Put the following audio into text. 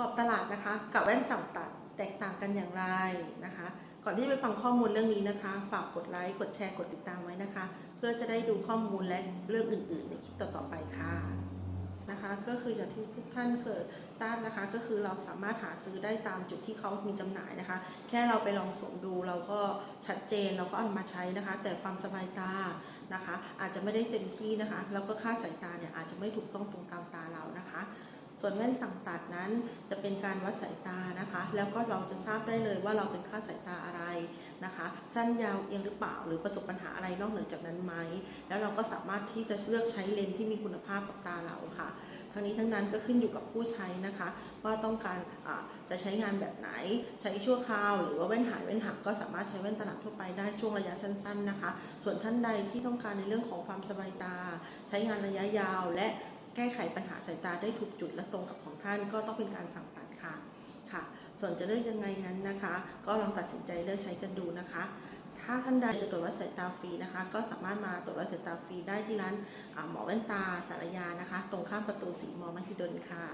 กรอบตลาดนะคะ กับแว่นสั่งตัดแตกต่างกันอย่างไรนะคะ ก่อนที่ไปฟังข้อมูลเรื่องนี้นะคะ ฝากกดไลค์กดแชร์กดติดตามไว้นะคะ เพื่อจะได้ดูข้อมูลและเรื่องอื่น ๆ ในคลิปต่อๆไปค่ะนะคะก็คืออย่างที่ทุกท่านเคยทราบนะคะ ก็คือเราสามารถหาซื้อได้ตามจุดที่เขามีจำหน่ายนะคะ แค่เราไปลองสวมดูเราก็ชัดเจนเราก็เอามาใช้นะคะ แต่ความสบายตานะคะ อาจจะไม่ได้เต็มที่นะคะ แล้วก็ค่าสายตาเนี่ยอาจจะไม่ถูกต้องตรงตามตาเรา ส่วนแว่นสั่งตัดนั้นจะเป็นการวัดสายตานะคะ แล้วก็เราจะทราบได้เลยว่าเราเป็นค่าสายตาอะไรนะคะ สั้นยาวเอียงหรือเปล่า หรือประสบปัญหาอะไรนอกเหนือจากนั้นไหม แล้วเราก็สามารถที่จะเลือกใช้เลนส์ที่มีคุณภาพกับตาเราค่ะ ทั้งนี้ทั้งนั้นก็ขึ้นอยู่กับผู้ใช้นะคะ ว่าต้องการจะใช้งานแบบไหน ใช้ชั่วคราว หรือว่าแว่นหายแว่นหักก็สามารถใช้แว่นตลับทั่วไปได้ช่วงระยะสั้น ๆนะคะ ส่วนท่านใดที่ต้องการในเรื่องของความสบายตา ใช้งานระยะยาวและ แก้ไขปัญหาสายตาได้ถูกจุดและตรงกับของท่านก็ต้องเป็นการสั่งตัดค่ะค่ะ ส่วนจะเลือกยังไงนั้นนะคะ ก็ลองตัดสินใจเลือกใช้กันดูนะคะ ถ้าท่านใดจะตรวจวัดสายตาฟรีนะคะ ก็สามารถมาตรวจวัดสายตาฟรีได้ที่ร้านหมอแว่นตาสารยานะคะ ตรงข้ามประตูสีมอมหิดลค่ะ